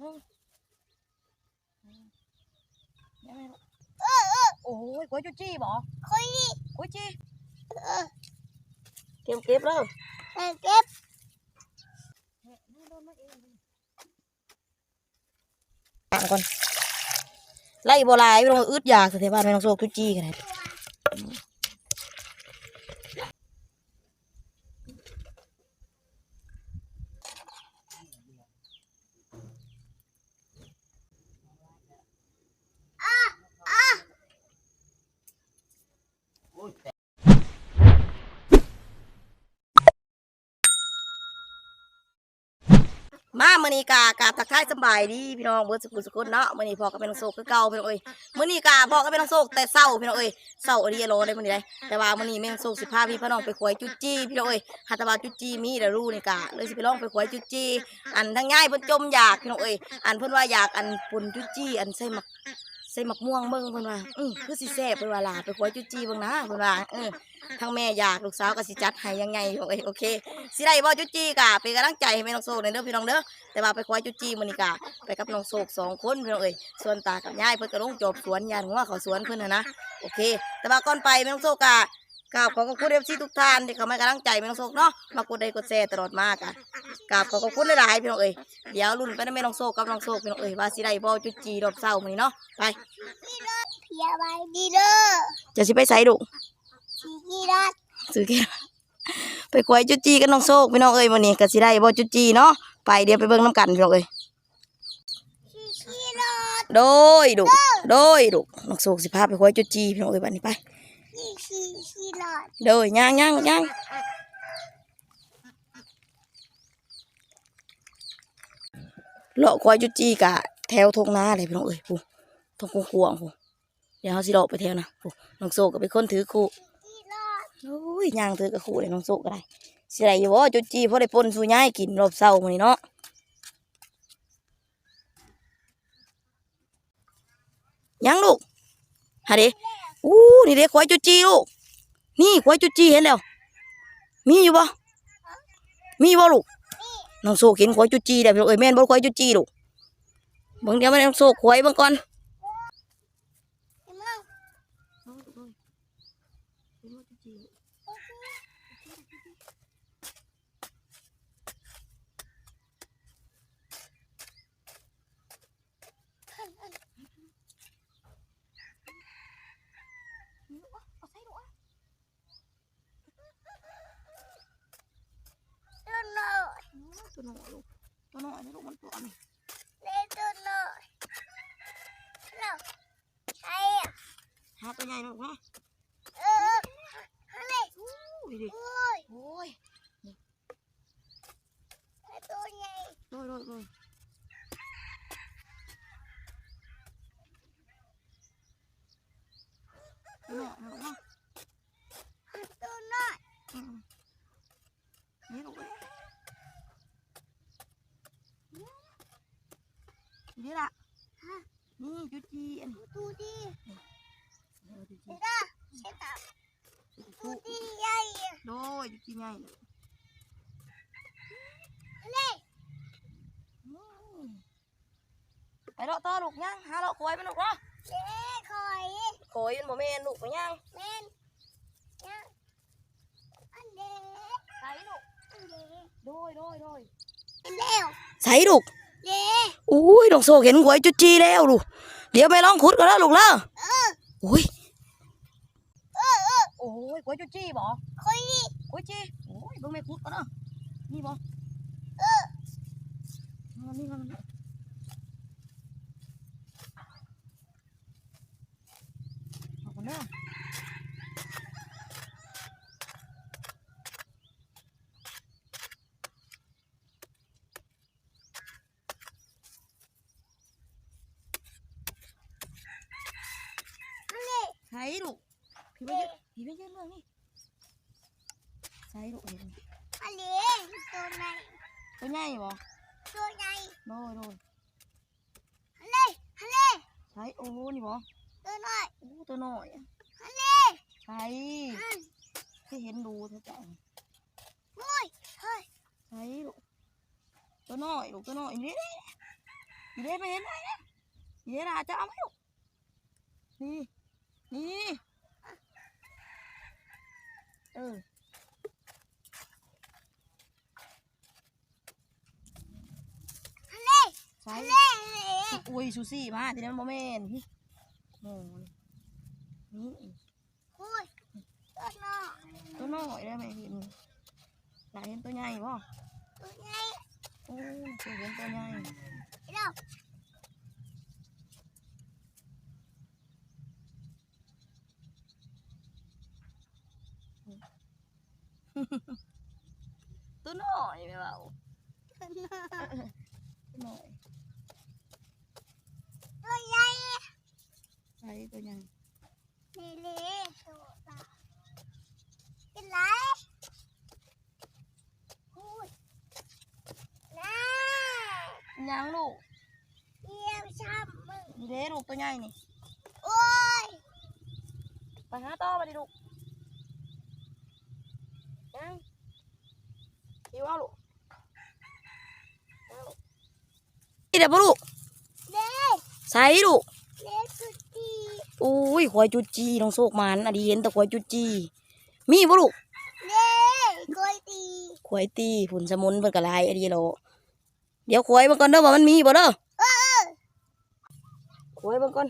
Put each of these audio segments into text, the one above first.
ลูกเออเออโอ้ยกล้วยจุจี้บ่คุยกล้วยจี้เออเก็บเก็บแล้วเออเก็บอ่านก่อนไล่บัวลายไม่ต้องอึดอยากสเทบ้านไม่ต้องโซกจุจี้กันเลย นี้กากาทักทายสบายดีพี่น้องเบิร์ดสกุลสกุลเนาะมื่อนี้พ่อก็เป็นน้องโศกคือเก่าพี่น้องเอ้ยมื่อนี้กาพ่อก็เป็นน้องโศกแต่เศร้าพี่น้องเอ้ยเศร้าอดีโลได้มื่อนี้ได้แต่ว่ามื่อนี้แม่น้องโศกสิพาพี่พี่น้องไปขวยจุจี้พี่น้องเอ้ยหัตถบาจุจี้มีแต่รู้นี่กาเลยสิไปลองไปขวยจุจี้อันทั้งง่ายเพิ่นจมอยากพี่น้องเอ้ยอันเพิ่นว่าอยากอันปุ่นจุจี้อันใส่หมัก ใส่หมักม่วงเบิ่งเพิ่นว่าอือคือสิแซ่บเพิ่นว่าล่ะไปขวยจุจีเบิ่งนะเพิ่นว่าเออทั้งแม่อยากลูกสาวก็สิจัดให้ยังไงพี่น้องเอ้ยโอเคสิได้บ่จุจีกะเป็นกำลังใจให้แม่น้องโซกหน่อยเด้อพี่น้องเด้อแต่ว่าไปควายจุจีมันนี่กะไปกับน้องโศกสองคนพี่น้องเอ้ยส่วนตากับยายเพิ่นก็ลงจบสวนยานหัวเขาสวนเพิ่นน่ะนะโอเค แต่ว่าก่อนไปแม่น้องโศกกะ กราบขอขอบคุณเอฟซีทุกท่านที่เข้ามาให้กำลังใจแม่น้องโศกเนาะมากดไลค์กดแชร์ตลอดมากะกราบขอขอบคุณหลายๆพี่น้องเอ้ยเดี๋ยวรุ่นไปนะแม่น้องโศกกับน้องโศกพี่น้องเอ้ยว่าสิได้บ่จุจีรอบเช้ามื้อนี้เนาะไปเพียไว้ดีเด้อจะสิไปไสดุสีกีรัดซื้อแก้วไปควายจุจีกับน้องโศกพี่น้องเอ้ยมื้อนี้ก็สิได้บ่จุจีเนาะไปเดี๋ยวไปเบิ่งน้ำกันพี่น้องเอ้ยสีกีรัดโดยดุโดยดุน้องโศกสิพาไปควายจุจีพี่น้องเอ้ยบัดนี้ไป สีสีกีรัดเด้อย่างย่างย่างเลาะควายจุจี้กะแถวทงนาเลยพี่น้องเอ้ยผู้ทงกวางๆผู้เดี๋ยวเขาสิเลาะไปแถวนะผู้น้องโซก็เป็นคนถือคู่กีรัดโอ้ยย่างถือกับคู่เลยน้องโซก็ได้สิได้อยู่บ่จุจี้พอได้ปนสู่ย่ายกินรอบเช้ามื้อนี้เนาะยังลูกหาเด้ อู้นี่เด็กควายจุจีลูกนี่ควายจุจีเห็นแล้ว มีอยู่บ่มีบ่ลูกน้องโซเห็นควายจุจีได้พี่น้องเอ้ยแม่นบ่ควายจุจีลูกบางเดี๋ยวแม่น้องโซควายบางก่อน เห็นมั้ง ตัวน้อย ตัวน้อยลูกตัวน้อยนี่ลูกมันตัวนี้เล็กตัวน้อยเราใช่อะหาตัวใหญ่ลูกนะเอออะไรอู้ยดิโอ้ยโอ้ยตัวใหญ่โดยโดยโดยตัวน้อยลูกนะ ตัวน้อย อืมนี่ลูกเอ้ยนี่ล่ะนี่จุจีอัน ดูดิ เออจุจี เด้อใช่ตับดูดิใหญ่อะ โดยจุจีใหญ่เลย อะ ไรไปเลาะต่อลูกย่างหาเลาะควายไปลูกเนาะเจ๊คอยโอยมันบ่แม่นลูกไปย่างแม่นยังอันเด็กใส่ลูกอันเด็กโดยโดยโดยอันเร็วใส่ลูกเจ๊อุ้ยดอกโซเห็นควายจุจีแล้วลูกเดี๋ยวไปลองขุดกันแล้วลูกเล่ะเอออุ้ยเออเออโอ้ยควายจุจีบ่คอย ดิควายจีโอ้ยเบิ่งแม่ขุดกันเนาะนี่บ่เออเอานี่มันเอากันเนาะใส่ลูกพี่ไปยืนพี่ไปยืนเรื่องนี่ ใส่ลูกเห็นอันเด็กตัวไหนตัวใหญ่บ่ตัวใหญ่โดยโดยอันเล็กอันเล็กใส่โอ้นี่บ่ตัวน้อยโอ้ตัวน้อยอะอันเล็กใช่อันที่เห็นดูเธอจ้ะโอ้ยเฮ้ยใช่ลูกตัวน้อยลูกตัวน้อยนี่เด้ไม่เห็นไหนเนี่ยเด้น่ะจะเอาไหมลูกนี่นี่เออ ทะเล ใส่ทะเลอุ้ยซูซี่มาทีนั้นโมเมนต์พี่โอ้นี่คุยตัวน้อยตัวน้อยได้ไหมเห็นหลายเห็นตัวใหญ่ป่ะตัวใหญ่โอ้ยเคยเห็นตัวใหญ่เร็วตัวน้อยไม่เบาตัวน้อย ตัวน้อยตัวใหญ่ใช่ตัวใหญ่นี่เลยตัวตาเป็นไรคุยน้ายังลูกเยี่ยมช้ำมึงนี่เด้ลูกตัวใหญ่นี่โอ้ยไปหาต่อมาดิลูกยังหิวเอาลูกนี่เดี๋ยวปะลูกเด้ใส่ลูกเด้สุดดีอุ้ยควายจุดจีน้องโศกมันอดีเห็นแต่ควายจุดจี มีปะลูกเด้กล้วยตีควายตีผุนสมุนเพิ่นกระไรอดีโลเดี๋ยวควายเบิ่งก่อนเด้อว่ามันมีบ่เด้อเออควายเบิ่งก่อน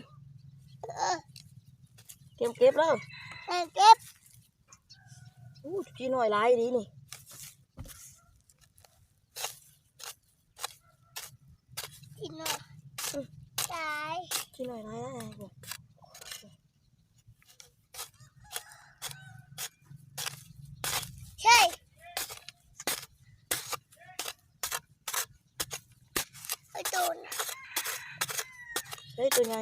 เออเก็บเก็บเด้อเออเก็บอู้จุดจีน้อยหลายดีนี่ กินหน่อยตาย จีน้อยหลายหลายบ่ใช่ไอ้ตัวน่ะเฮ้ยตัวใหญ่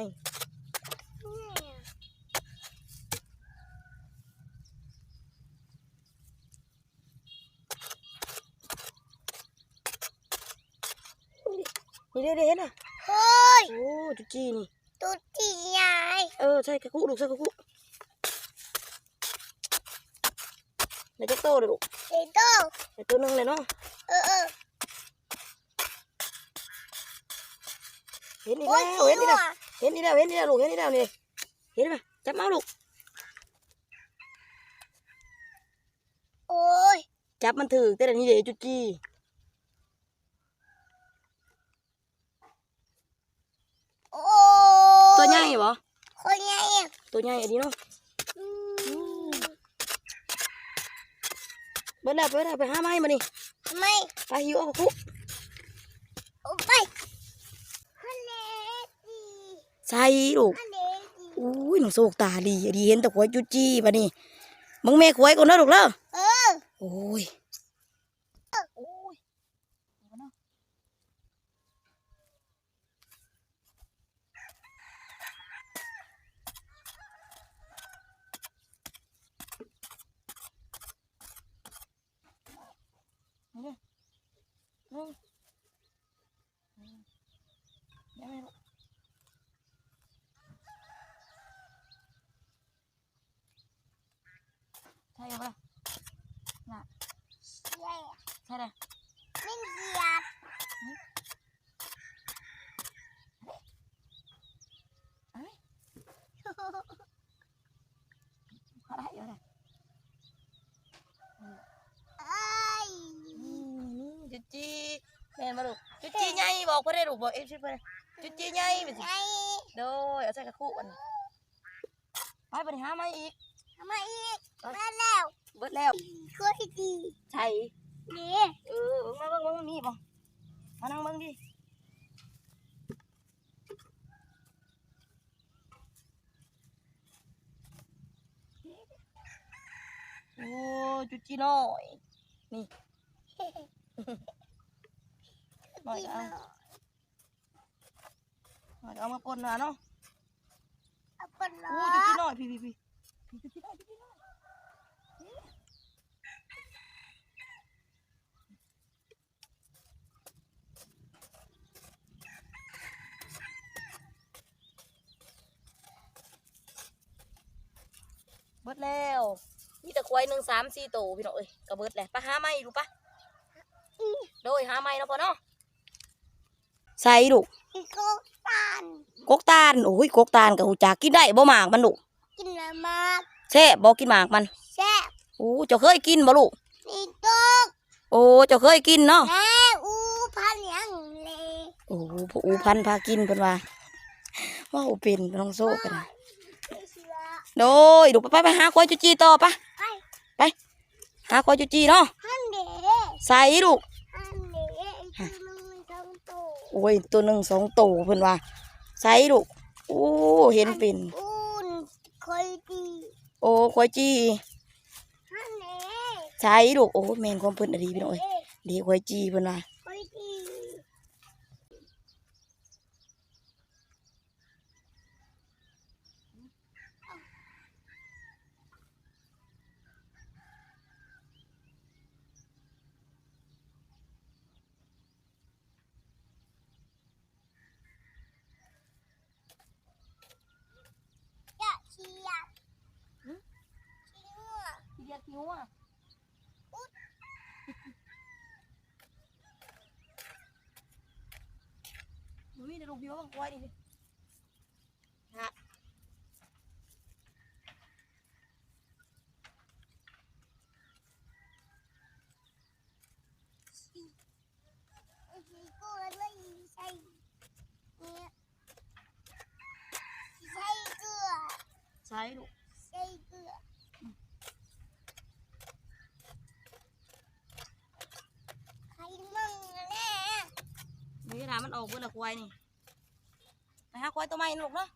เนี่เด้เด้เห็นน่ะเฮ้ย โอ้จุดจีนี่ ตัวที่ใหญ่ เออ ใช่กระคุลูกใช่กระคุเดี๋ยวจะโตเลยลูกไอ้ตัวเดี๋ยวตัวหนึงเลยเนาะเออเออเห็นอีกโอ้แล้ยวเห็นอีกแล้วหัวเห็นอีกแล้วเห็นอีกแล้วลูกเห็นอีกแล้วนี่เห็นไหมจับมาลูกโอ้ยจับมันถือแต่เดี๋ยวนี้เดี๋ยวจุดจีโอ้ตัวใหญ่บ่ คนใหญ่อะตัวใหญ่อันนี้เนาะอืมเบิดแล้วเบิดแล้วไปหาไม้มานี่ไม่ไปหิวเอาคุโอ้ไปทะเลดีใส่ลูกทะเลดีอุ้ยหนูโศกตาดีอะดีเห็นแต่ควายจุดจีปะนี่มึงแม่ควายก่อนนะลูกเด้อเออโอ้ยโอ้ยนี่นี่เดี๋ยวแม่ลูกใช่ปะล่ะ ใหญ่อะ ใช่เลย ไม่เหยียบ เอ้ยเขาได้เยอะเลย เอ้ย นี่นี่จุดจีแม่นมาลูกจุดจีใหญ่บอกเพื่อนได้ ลูกบอกเอฟชิเพื่อนจุดจีใหญ่ไปสิไงโดยเอาใส่กระคุอันไปไปหามาอีกทำไมอีกมาแล้วเบิดแล้วกล้วยดีใช่นี่เออเบิ่งมาเบิ่งเบิ่งมันมีบ่มานั่งเบิ่งดิโอ้จุดจีน้อยนี่ หน่อยก็เอา หน่อยก็เอามาปนหน่อยเนาะเอาคนล้โอ้อจุดจีน้อยพี่พี่พี่พี่จุดจีน้อยจุดจีน้อยเบิดแล้วมีแต่ควายหนึ่งสามสี่ตัวพี่น้องเอ้ยก็เบิดแหละไปหาไม้ดูปะโดยหาไม้เนาะพอเนาะใส่ลู กออีกกตานกกตาลโอ้ยกกตาลกับหูจักกินได้บ่หมากมันลูกกินละมากแซ่บบ่กินหมากมันแซ่บโอ้เจ้าเคยกินบ่ลูกนี่ตุ๊กโอ้เจ้าเคยกินเนาะแม่อูพันยังเลยโอ้ผู้อูพันพากินเพิ่นว่าว่าโอเป็นน้องโซ่กันนะไม่เชื่อโดยลูกไปไปไปหาควายจุจีต่อปะไป หาควายจุจีเนาะฮันเดใส่ลูก ฮันเดอีกตัวหนึงทั้งตัว โอ้ยตัวหนึ่งสองตัวเพิ่นว่าใส่ลูกโอ้เห็นเป็นอูนคอยดีโอ้ควายจีฮันเดใส่ลูกโอ้แม่นความเพิ่นอะดีพี่น้องเอ้ยดีควายจีเพิ่นว่า คอยดี อย่าเชียร์ชิงอะ เรียกนิ้วอะมีแต่ลูกพี่ว่าควายดิฮะ ไอ้ที่กูเลยใส่เนี่ยใส่เกลือ ใส่ลูก ใส่เกลือใครมึงแน่ นี่ถา มมันออกเบิ่ละควายนี่ไปหาควายตัวใหม่นะลูกเนาะ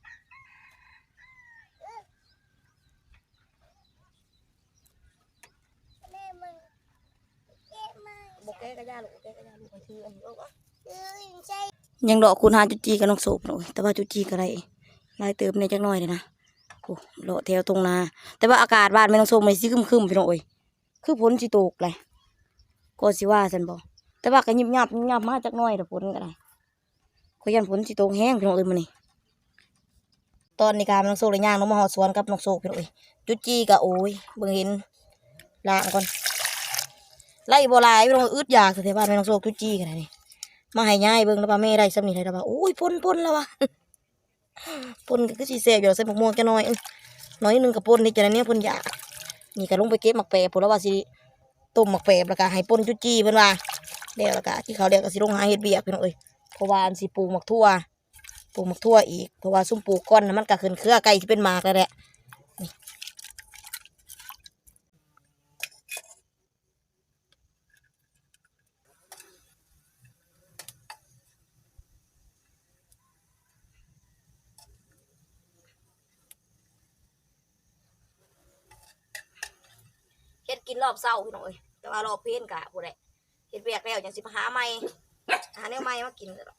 แม่มึงเก็บมาบอกแกกระยาลูกแกกระยาลูกไปชื่ออันนี้เอาวะซื้อใส่ยังดอกคุณหาจุจีกับน้องโศกหน่อยแต่ว่าจุจีก็ได้ลายเติมในจักหน่อยเลยนะโอ้เลาะแถวตรงนาแต่ว่าอากาศบ้านไม่น้องโศกไม่ซิคึมคึมๆพี่น้องเอ้ยคือฝนสิตกเลยก็สิว่าฉันบอกแต่ว่าก็ยิบยับยิบยับมาจักหน่อยแต่ฝนก็ได้ ก็ยันฝนสิตกแห้งพี่น้องเอ้ยมื้อนี้ตอนนี้การน้องโศกเลยย่างน้องมาหอดสวนกับน้องโศกพี่น้องเอ้ยจุจีก็โอ้ยเบิ่งเห็นล้างก่อนไล่บัวลายพี่น้องอึดอยากแต่บ้านไม่น้องโศกจุจีกันนี่มาให้ย่ายเบิ่งแล้วป่าแม่ได้สำนีได้แล้วป่าโอ้ยพ่นพ่นแล้ววะพ่นก็คือสีแสบอยู่แล้วใส่หมวกม่วงแค่น้อยน้อยหนึงกับพ่นนี่จะนั้นเนี่ยพ่นยากนี่ก็ลงไปเก็บหมักแปรพุ่นแล้วว่าสิต้มหมักแปรแล้วก็ให้ป่นจุจี้เพิ่นว่าแล้วแล้วก็ที่เขาเรียกก็สิลงหาเฮ็ดเบียกพี่น้องเอ้ย ราะว่าอันสิปลูกหมักทั่วปลูกหมักทั่วอีกเพราะว่าซุ่มปลูกก้อนนะมันก็ขึ้นเครือไก่ที่เป็นหมากแล้วแหละเฮ็ดกินรอบเช้าพี่น้อยแต่ว่ารอบเพลนกะผู้ใดเฮ็ดเบียกแล้วจังสิมาหาใหม่ หาแนวใหม่มากินกันดอก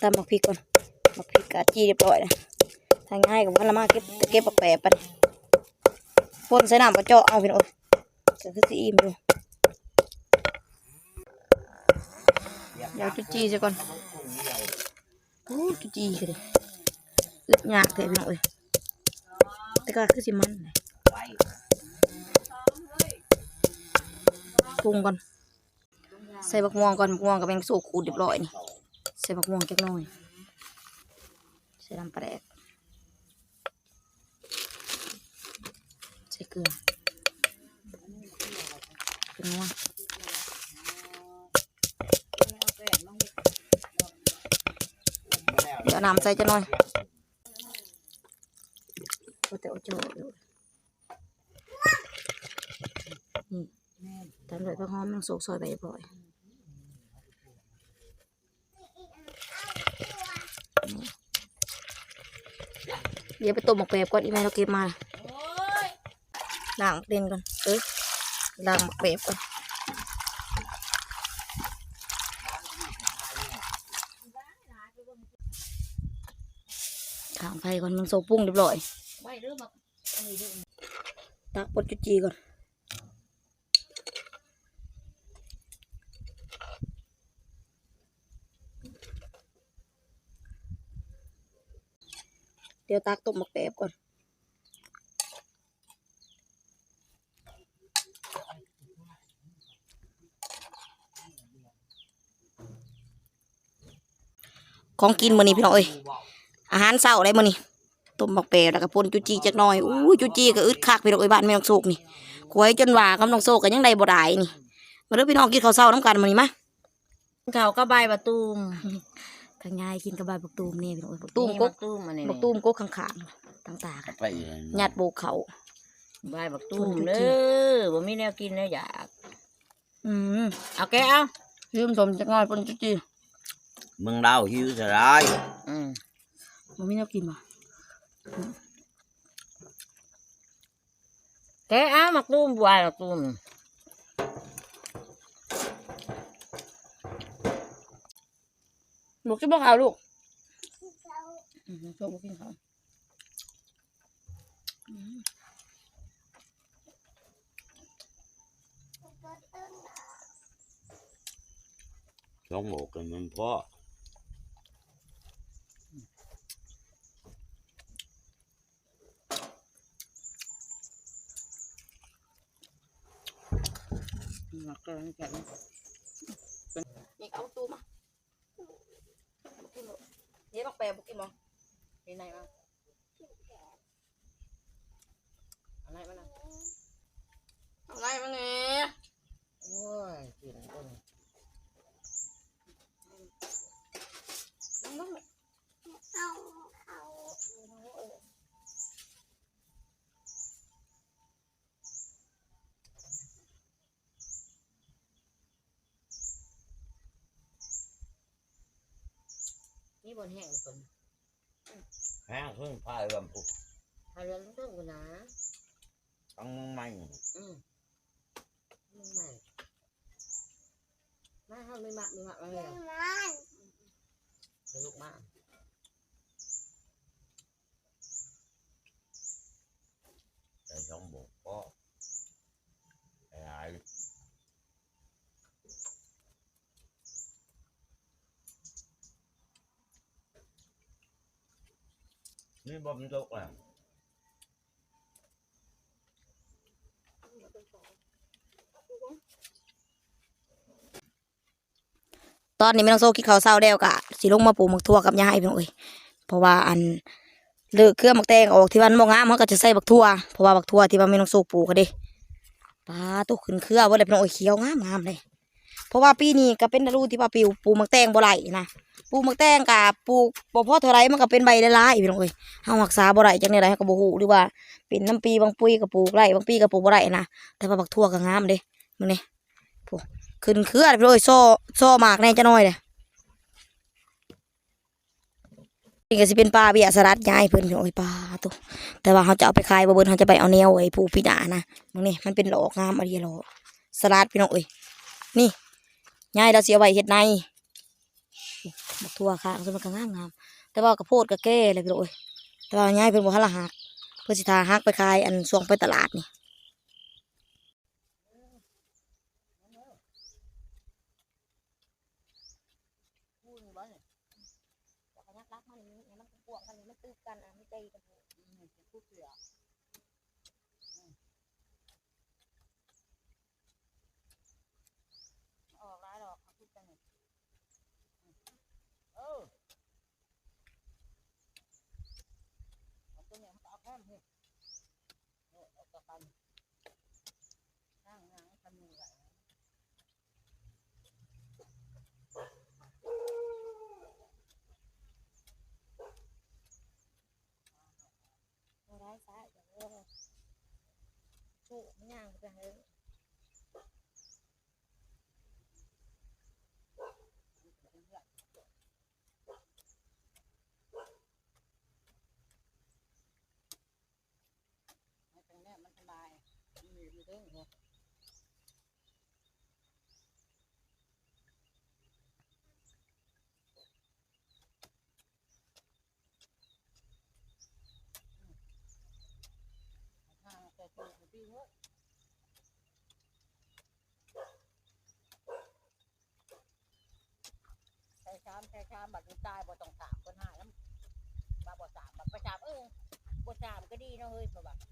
ตำบักพริกก่อนบักพริกกะจีเรียบร้อยนะทางง่ายกับว่าละมาเก็บเก็บบักแปรปันปนใส่น้ำกระเจาะเอาพี่น้องจะคือสิอิ่มอยู่เดี๋ยวจุจีซะก่อนโอ้จุจีเลยอึดยากแต่พี่น้องเอ้ยแต่ก็คือสิมันเลย ปรุงก่อน ใส่บักม่วงก่อนบักม่วงกับแมงสูขูดเรียบร้อยนี่ใส่บักม่วงจักหน่อยใส่น้ำปลาแดกใส่เกลือเป็นนัวเดี๋ยวน้ำใส่จะหน่อยก็แต่เอาเจาะอยู่นี่ ตามด้วยผักหอมน้ำโศกซอยใบเรียบร้อยเดี๋ยวไปต้มหมกแปบก่อนอีแม่เราเก็บมาล้างเด่นก่อนเอ้ยล้างหมกแปบก่อนข้างไฟก่อนมันโซปุ้งเรียบร้อยตักปดจุจีก่อน ดี๋ยวตักต้มมักแตบก่อน ของกินมื้อนี้พี่น้องเอ้ยอาหารเช้าอะไรมื้อนี้ต้มมักแปบแล้วก็พ่นจุจีจักหน่อยอู้จุจีก็อึดคักพี่น้องเอ้ยบ้านแม่น้องโศกนี่ขวยจนว่ากำลังโศกก็ยังใดบ่ได้นี่มาเด้อพี่น้องกินข้าวเช้าน้ำกันมื้อนี้มาข้าวก็ใบประตูม ทางยายกินกับใบบักตูมนี่พี่น้องเอ้ยบักตูมกบักกตูมอันนี้บักตูมกกข้างๆต่างๆกันไปญาติโบกเขาใบบักตูคนมจุดเด้จีอบ่มีแนวกินแล้วอยากอืมเอาแกเอายืมสมจักหน่อยป่นจุจีเมืองดาวหิวสลายอืมบ่มีแนวกินบ่แกเอาบักตูมบัวบักตูม ลูกสิบ่ข้าวลูกเราอืมโชคบ่กินข้าวก็ต้นสองหมกกันมันพอบักตูมแกะนี่เอาตูมาบ่กินบ่ เดี๋ยวบักแปรบุกินบ่เป็นไหนมาอะไรมาน่ะอะไรมาเนี่ย โอ้ยกินต้น น้องๆ เอาเอา นี่บนแห้งคนแห้งขึ้นพายลำพุกพาเรือลุงต้นกูนะต้องไม่อืมมึงใหม่มาเฮาไม่มักไม่มักมาเรื่แล้อวงมันสนุกมาก แต่สองหมกพอไอ้ไอ้นี่ บ่มันตกอะตอนนี้แม่น้องโซกินข้าวเช้าแล้วกะสิลงมาปลูกหมักทั่วกับยายพี่น้องเอ้ยเพราะว่าอันเลิกเครื่องหมักแตงออกที่วันบ่งามมันก็จะใส่บักทั่วเพราะว่าบักทั่วที่ว่าแม่น้องโซปลูกก็ด้ปลาตุกขึ้นเครือบ่ได้พี่น้องเอ้ยเขียวงามงามเลย เพราะว่าปีนี้ก็เป็นฤดูที่ว่าปิวปลูกมักแตงบ่ไหลนะปลูกมักแตงกะปลูกบ่พอเท่าไรมันก็เป็นใบหลายพี่น้องเอ้ยเฮารักษาบ่ไหลจังได๋เฮาก็บ่ฮู้หรือว่าเป็นน้ำปีบางปีก็ปลูกไหลบางปีก็ปลูกบ่ไหลนะแต่ว่าบักทั่วก็งามเด้มื้อนี้โอ้ขึ้นเครือพี่น้องเอ้ยโซ่โซ่หมากแน่จะน้อยเด้นี่ก็สิเป็นปลาเบียสลัดยายเพิ่นโอ้ยปลาตัวแต่ว่าเขาจะเอาไปขายบ่เบิ่นเขาจะไปเอาแนวไอ้ผู้พิจารณามึงนี่มันเป็นดอกงามอะไรหรอสลัดพี่น้องเอ้ยนี่ ยายเราเสียไว้เห็ดในบักทั่วค่ะซึ่งมันก็งามงามแต่ว่ากระโพดก็แก้เลยพี่น้องเอ้ยแต่ว่ายายเป็นบ่ทันละหักเพิ่นสิทาหักไปขายอันช่วงไปตลาดนี่ออกหลายดอกพูดกันนี่เออเอาตัวเนี้ยมันก็เอาแค่นี้เออเอากระปันนั่งนั่งทำมือไหลเอาได้ซะเดี๋ยวเออสู้ ไม่ย่างไปเลยตรงเนี้ยมันสบายมันอยู่อยู่ด้งเหรอทางแต่ตัวของพี่เว้ยใส่ชามใส่ชามบัดนี้ตายบ่ต้องสามคนห้าแล้วมาบ่สามบัดประจามเออบ่สามก็ดีเนาะเฮ้ยบ่บัดเออเออฟั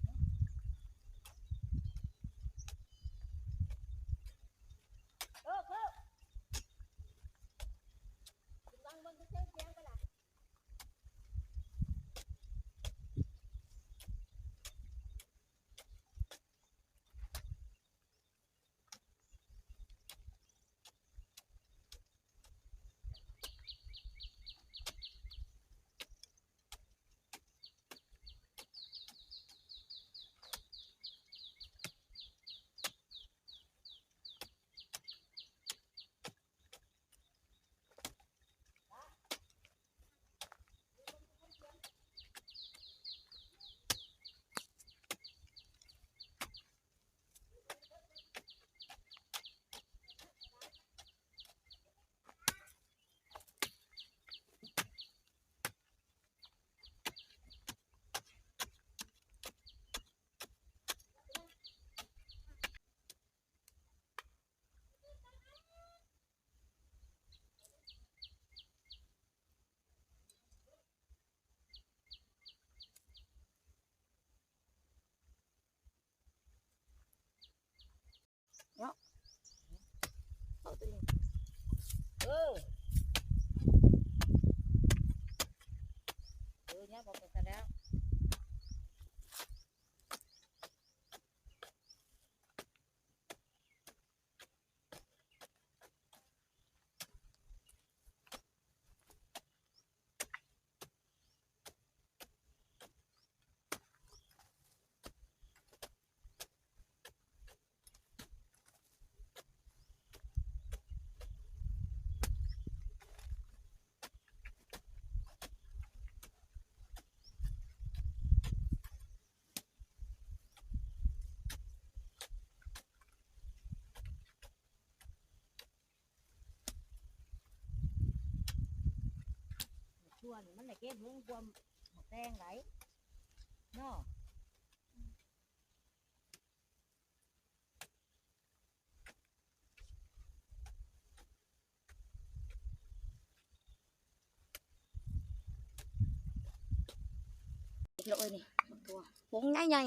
วนี่มันได้เก็บเรื่องความหมกแดงไหลเนาะพี่น้องเอ้ยนี่ตัววงใหญ่ใหญ่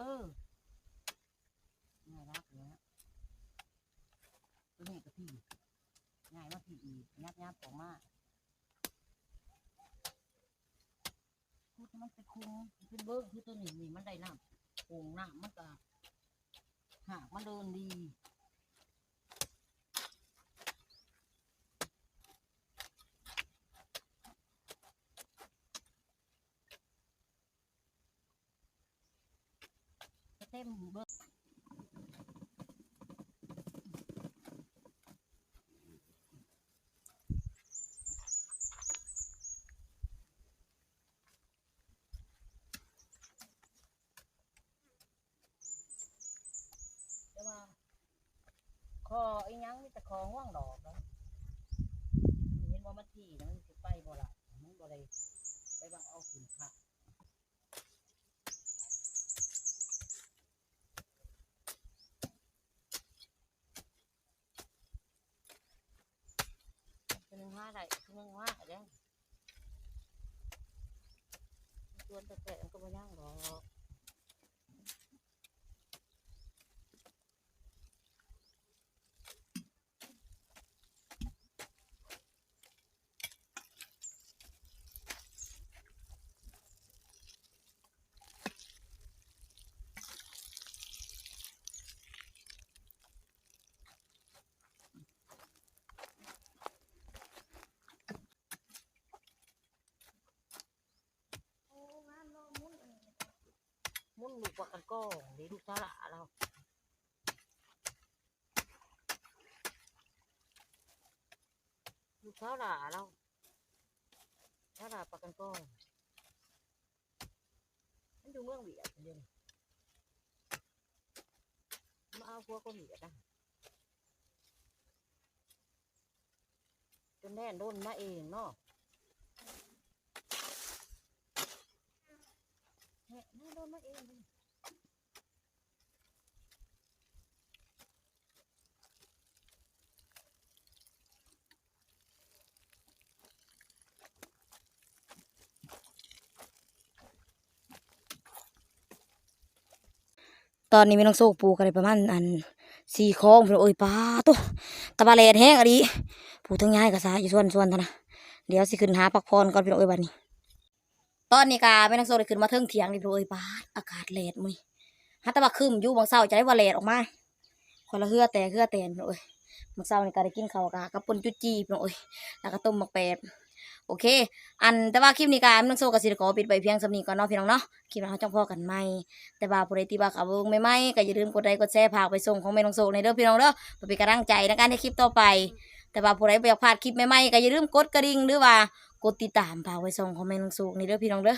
เออง่ายรักเนี้ยตัวนี้ก็พี่ง่ายมากพี่อีกยับยับออกมาพูดให้มันเป็นคุงเป็นเบิ้งคือตัวนี้นี่มันได้น้ำโป่งน้ำมันก็หากมันเดินดี เต็มเบิ้งแต่ว่าคอไอ้ยังมีแต่คอห่วงดอกเนาะเห็นว่ามันที่นะมันสิไปบ่ละมันบ่ได้ไปบังเอาขึ้นค่ะคือหนึ่งห้าได้คือหนึ่งห้าเด้ส่วนแต่แต่มันก็บ่ย่างหรอก โอ้งานน้องมุ้นอันนี้ มุน ลูกว่ากันก็เดี๋ยวลูกสาระเราลูกสาระเราสาระปากกันก็มันอยู่เมืองเวียดเดียวนี้มาเอาพวกคนเวียดนะจนแน่นโดนมาเองเนาะแน่แน่โดนมาเองเลย ต อนนี้มีน้องโซปลูกอะไรประมาณอันสี่คองพี่น้องเอ้ยปลาตัวตะบาแลดแห้งอะดิปลูกทั้งย้ายกับสาอยู่ส่วนส่วนเท่านะเดี๋ยวสิขึ้นหาพักพรก่อนพี่น้องเอ้ยบัดนี้ ตอนนี้กาแม่น้องโซได้ขึ้นมาเทิงเถียงนี่พี่น้องเอ้ยปลาอากาศแลดมื้อนี้ฮัตตะบักคึมอยู่บางเช้าใจว่าแลดออกมาคนละเฮือแต่เฮือแตนพี่โอ้ยบางเช้าในี่ก็ได้กินข้าวกะกับปนจุจีพี่น้องเอ้ยแล้วก็ต้มมักแปด โอเค อันแต่ว่าคลิปนี้กาแม่น้องโซกับสิได้ขอปิดไปเพียงสำนีก่อนเนาะพี่น้องเนาะคลิปหน้าเราจ้องพ่อกันไหมแต่ว่าผู้ใดที่ว่าขาวบงไม่ไหมก็อย่าลืมกดไลค์กดแชร์พากไปส่งของแม่น้องโซในเด้อพี่น้องเด้อเพื่อเป็นกำลังใจในการให้คลิปต่อไป แต่ว่าผู้ใดบ่อยากพลาดคลิปใหม่ๆก็อย่าลืมกดกระดิ่งหรือว่ากดติดตามพากไปส่งของแม่น้องโซในเด้อพี่น้องเด้อ